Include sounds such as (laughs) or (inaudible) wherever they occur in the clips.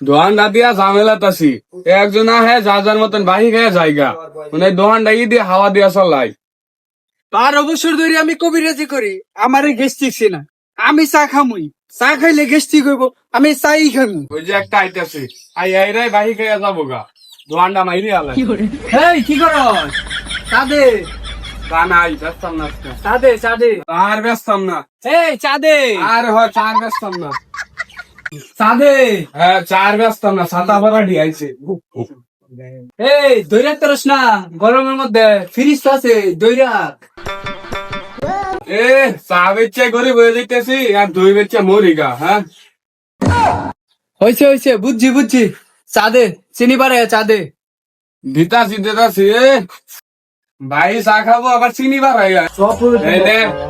দোহানটা দিয়া ঝামেলা তাসি একজন আহে যা যার মতন বাহি খেয়ে জায়গা মানে দোহানটা ই দিয়ে হাওয়া দিয়া চলাই। বারো বছর ধরে আমি কবিরাজি করি আমারে গেস্টিক না আমি চা খামুই। চা খাইলে গেস্টিক হইব আমি চাই খামু ওই যে একটা আইতাছে আই আই আইরাই বাহি খেয়ে যাব গা দোহানটা মাইরি আলাই এই কি কর চাঁদে। গানা আই ব্যস্তাম না। চাঁদে চাঁদে। আর ব্যস্তাম না। এই চাঁদে। আর হয় চার ব্যস্তাম না। চাঁদে হ্যাঁ চার ব্যস্তাম না সাদা ভরা আইছে। এই দৈরাক তরস না গরমের মধ্যে ফ্রিজ তো আছে দৈরাক এ চা বেচে গরিব হয়ে যাইতেছি আর দুই বেচে হ্যাঁ। হয়েছে হয়েছে বুঝছি বুঝছি। চাঁদে চিনি পারে চাঁদে। দিতাছি দিতাছি ভাই চা খাব আবার চিনি এই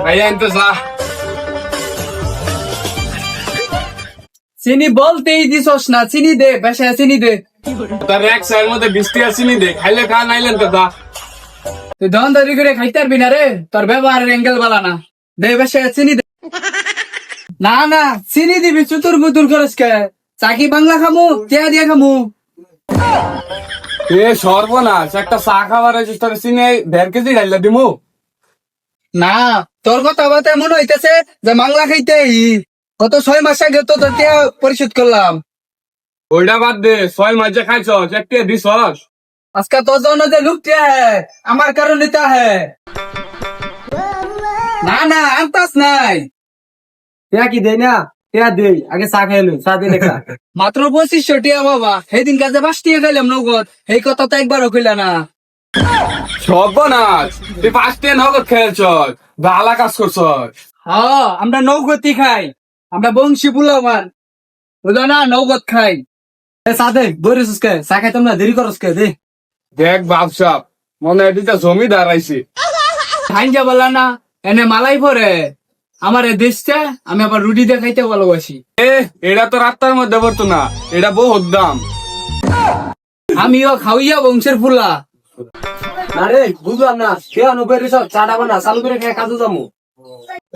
ভাইয়া এনতে চা। চিনি বলতেই দিছস না চিনি দে বেশা চিনি দে। তার এক মধ্যে বৃষ্টি আর চিনি দে খাইলে খা নাইলেন তুই দাদি করে খাইতে পারবি না রে তোর ব্যবহারের অ্যাঙ্গেল বালা না। দে বেশা চিনি দে। না না চিনি দিবি চুতুর বুতুর খরচ কে? চাকি বাংলা খামু টিয়া দিয়া খামু? এ সর্বনাশ একটা চা খাবার আছে তোর চিনি দেড় কেজি ঢাইলা দিমু? না তোর কথা বাতে মনে হইতেছে যে বাংলা খাইতে। গত ছয় মাস আগে তো তোর পরিশোধ করলাম। ওইটা বাদ দে ছয় মাঝে খাইছ একটা দিছস। আজকে তোর জন্য যে লুকটিয়া হ্যাঁ আমার কারণে তা হ্যাঁ না না আনতাস নাই। টিয়া কি দেয় না? টিয়া দেই আগে চা খাইলো চা দিয়ে দেখা। (laughs) মাত্র পঁচিশশো টিয়া বাবা সেদিন কাজে পাঁচ টিয়া খাইলাম নগদ এই কথা তো একবারও কইলা না। সর্বনাশ তুই পাঁচটে নগদ খেয়েছ ভালা কাজ করছ হ্যাঁ আমরা নৌগতি খাই। আমরা বংশী বুলামান বুঝলো না নৌগত খাই। এ চা দে বইরেছিস কে চা খাইতাম না দেরি করস কে দে। দেখ বাপসাপ মনে হয় এটা জমি দাঁড়াইছে। খাইজা বলা না এনে মালাই পরে। আমার এ দেশটা আমি আবার রুটি দিয়ে খাইতে ভালোবাসি। এ এটা তো রাস্তার মধ্যে পড়তো না এটা বহুত দাম। আমিও খাওয়াইয়া বংশের ফুলা। আরে রে বুঝলাম না নো বইরেছ চাটা বানা চালু করে খেয়ে কাজে যাব?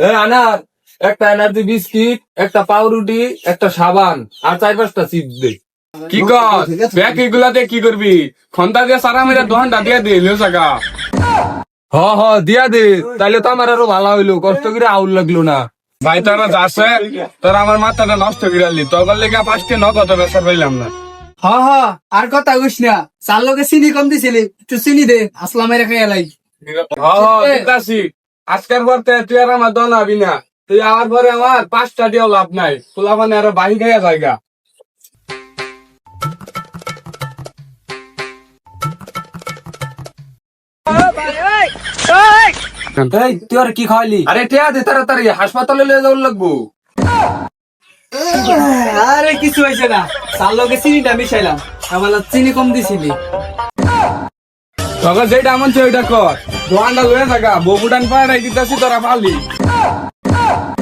এ আনার একটা এনার্জি বিস্কিট একটা পাউরুটি একটা সাবান আর চার পাঁচটা চিপ দে। কি কর ব্যাগ এগুলাতে কি করবি? খন্তা দিয়ে সারা মেরে দোহানটা দিয়ে দে লিও জায়গা হ হ দিয়া দে। তাইলে তো আমার আরও ভালো হইল কষ্ট করে আউল লাগল না। ভাই তারা যাচ্ছে তোর আমার মাথাটা নষ্ট করে তোর লেগে পাঁচটি নগদ বেসা পাইলাম না। হ হ আর কথা কইস না। চার লোকে চিনি কম দিছিলি একটু চিনি দে আসলামের খাই এলাই হ হ আজকের পর তুই আর আমার দল হবি না। তুই আমার পরে আমার পাঁচটা দিয়েও লাভ নাই। পোলা মানে আরও বাহি খাইয়া জায়গা এই তুই আর কি খাওয়াইলি আরে টিয়া দে তাড়াতাড়ি হাসপাতালে লিয়ে যাওয়ার লাগবো। আরে কিছু হয়েছে না। চার লোকে চিনিটা মিশাইলাম। আমার চিনি কম দিছিলি। তখন যেটা এমন ওইটা কর। দোকানটা লয়ে থাকা বগুটান পাড়াই দিতেছি তোরা পালি। Yeah!